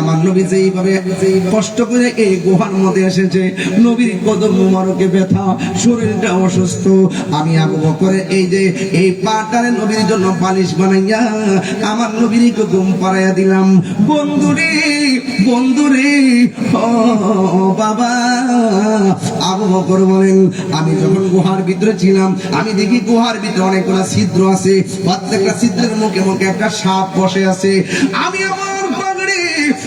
আমার নবীর কদম আমি এই যে এই পাটারে নবীর জন্য পালিশ বানাইয়া আমার নবীর পাড়াইয়া দিলাম। বন্ধুরে বন্ধুরে বাবা, আবু বকর বলেন, আমি যখন গুহার ভিতরে ছিলাম, আমি দেখি গুহার ভিতরে অনেকগুলা ছিদ্র আছে প্রত্যেকটা ছিদ্রের মুখে একটা সাপ বসে আছে। আমি আমার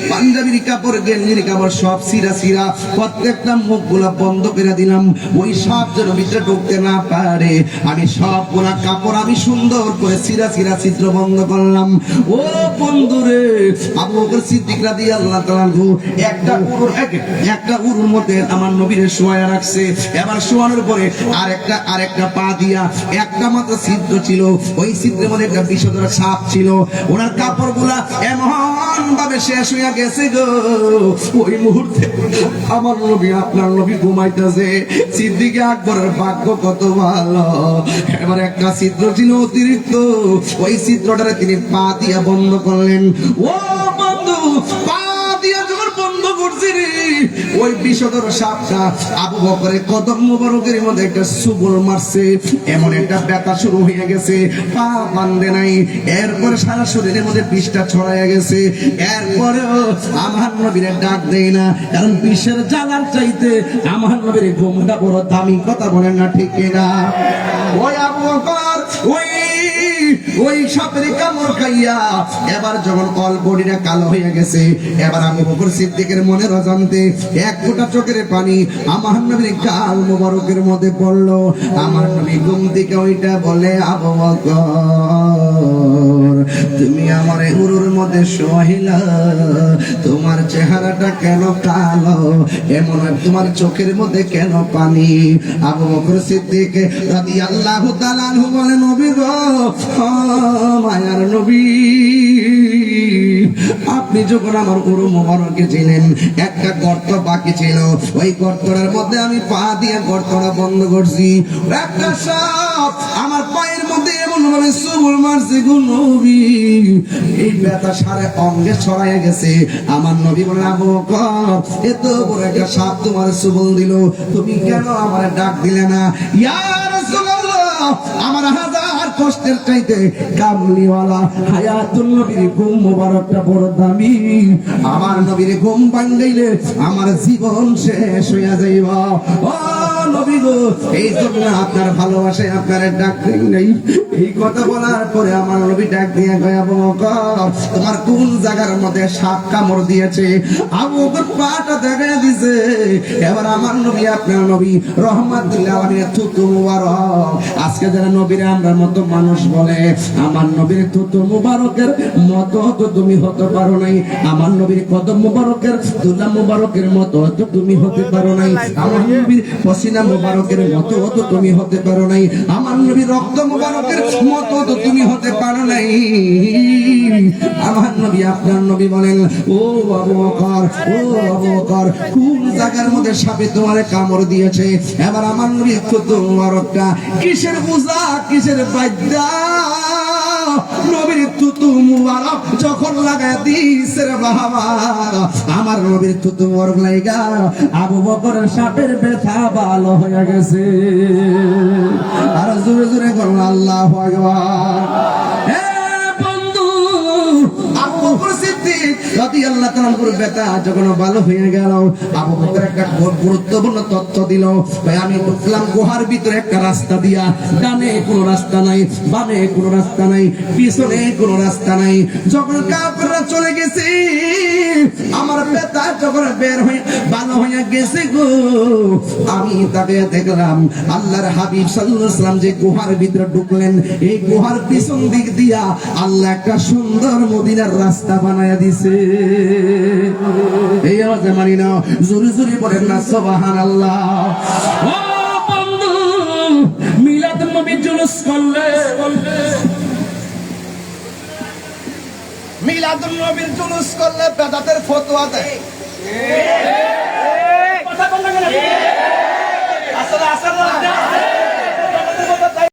পাঞ্জাবির কাপড় গেঞ্জির কাপড় সব সিরা সিরা। প্রত্যেকটা মুখগুলা বন্ধ করে দিলাম। ওই সাপ যেন ভিতরে ঢুকতে না পারে। আমি সবগুলা কাপড় আমি সুন্দর করে সিরা সিরা ছিদ্র বন্ধ করলাম। ও বন্ধুরে, আবু বকর সিদ্দিক রাদিয়াল্লাহু তাআলা একটা উরুর এক- একটা উরুর মধ্যে আমার নবীরে শোয়া রাখছে। এবার শোয়ানোর পরে আরেকটা আরেকটা পা দিয়া একটা মাত্র ছিদ্র ছিল। ওই ছিদ্রের মধ্যে একটা বিষধর সাপ ছিল। ওনার কাপড়গুলা এমন ভাবে শেষ হইয়া গেছে গো। ওই মুহূর্তে আমার নবী, আপনার নবী ঘুমাইতেছে। সিদ্দিকে আকবরের ভাগ্য কত ভালো। এবার একটা ছিদ্র ছিল অতিরিক্ত। ওই ছিদ্রটারে তিনি পা দিয়া বন্ধ করলেন। ও বন্ধু, পা দিয়া যখন বন্ধ করছি রে ওই বিষধর সাপটা আবু বকরের কদম মুবারকের মধ্যে একটা সুবল মারছে। এমন একটা ব্যথা শুরু হয়ে গেছে, পা বান্ধে নাই। এরপরে সারা শরীরের মধ্যে বিষটা ছড়াইয়া গেছে। এরপরে আমার নবীরে ডাক দেয় না, কারণ বিষের জ্বালার চাইতে আমার নবীর ঘুমটা বড় দামি কথা বলেন না ঠিক কিনা। ওই আবু বকর, ওই ওই সাপের কামড় খাইয়া এবার যখন অল বডিটা কালো হয়ে গেছে, এবার আমি বকর সিদ্দিকের মনের অজান্তে এক ফোঁটা চোখের পানি আমার নবীর গাল মোবারকের মধ্যে পড়ল। আমার নবী ঘুম থেকে ওইটা বলে, আবু বকর তুমি আমার হুরুর মধ্যে সহিলা তোমার চেহারাটা কেন কালো? এমন তোমার চোখের মধ্যে কেন পানি? আবু বকর সিদ্দিক রাদিয়াল্লাহু তাআলা আনহু বলে নবী গো মায়ার নবী, আপনি যখন আমার গুরু মোবারকে ছিলেন একটা গর্ত বাকি ছিল। ওই গর্তটার মধ্যে আমি পা দিয়ে গর্তটা বন্ধ করছি। একটা সাপ আমার এমন ভাবে মারছে গো নবী। এই ব্যথা সারে অঙ্গে ছড়াইয়া গেছে। আমার নবী বলে আবু এত বড় একটা সাপ তোমার সুবল দিল। তুমি কেন আমার ডাক দিলে না? ইয়া রাসূলুল্লাহ, আমার হাজার কষ্টের চাইতে কামলিওয়ালা হায়াতুল নবীর ঘুম মোবারকটা বড় দামি। আমার নবীর ঘুম ভাঙ্গাইলে আমার জীবন শেষ হইয়া যাইব। ও নবী এই জন্য আপনার ভালোবাসায় আপনার ডাক নাই। এই কথা বলার পরে আমার নবী ডাক দিয়ে গয়া বকর, তোমার কোন জায়গার মধ্যে সাপ কামড় দিয়েছে? আবু বকর পাটা দেখা দিছে। এবার আমার নবী, আপনার নবী রহমাতুল্লাহ আলামিনের থুতু মুবারক। আজকে যারা নবীর আমরা মতো মানুষ বলে, আমার নবীর থুতু মুবারকের মতো তো তুমি হতে পারো নাই। আমার নবীর কদম মুবারকের তুলা মুবারকের মতো তো তুমি হতে পারো নাই। আমার নবীর পসিনা মুবারকের মতো তো তুমি হতে পারো নাই। আমার নবীর রক্ত মুবারকের মতো তো তুমি হতে পারো নাই। আমার নবী, আপনার নবী বলেন, ও আবু বকর, ও আবু বকর, কোন জায়গার মধ্যে সাপে তোমারে কামড় দিয়েছে? এবার আমার নবী খুদ মুবারকটা কিসের পূজা কিসের বাদ্যা নবীর তুতু মুবারক যখন বাবা আমার নবীর তুতু মুবারক লাইগা, আবু বকর সাপের ব্যথা ভালো হয়ে গেছে। আর জোরে জোরে করুন আল্লাহ আকবার। তাআলা করে যখন ভালো হয়ে গেল, আবু বকর একটা গুরুত্বপূর্ণ তথ্য দিল। ভাই, আমি বুঝলাম গুহার ভিতরে একটা রাস্তা দিয়া। ডানে কোনো রাস্তা নাই, বামে কোনো রাস্তা নাই, পিছনে কোনো রাস্তা নাই। যখন কাপড়রা চলে গেছে, আমার ব্যথা যখন বের হয়ে গেছে গো। আমি তাকে দেখলাম আল্লাহর হাবিব সাল্লাল্লাহু আলাইহি যে গুহার ভিতরে ঢুকলেন এই গুহার পিছন দিক দিয়া আল্লাহ একটা সুন্দর মদিনার রাস্তা বানায়া দিছে। এই আওয়াজে মানি না জোরে জোরে বলেন না সুবহানাল্লাহ। ও বন্ধু মিলাদ নবী জুলুস করলে। মিলাদুন নবীর জুলুস করলে বেদাতের ফতোয়া দেয়। কথা বল না কেন?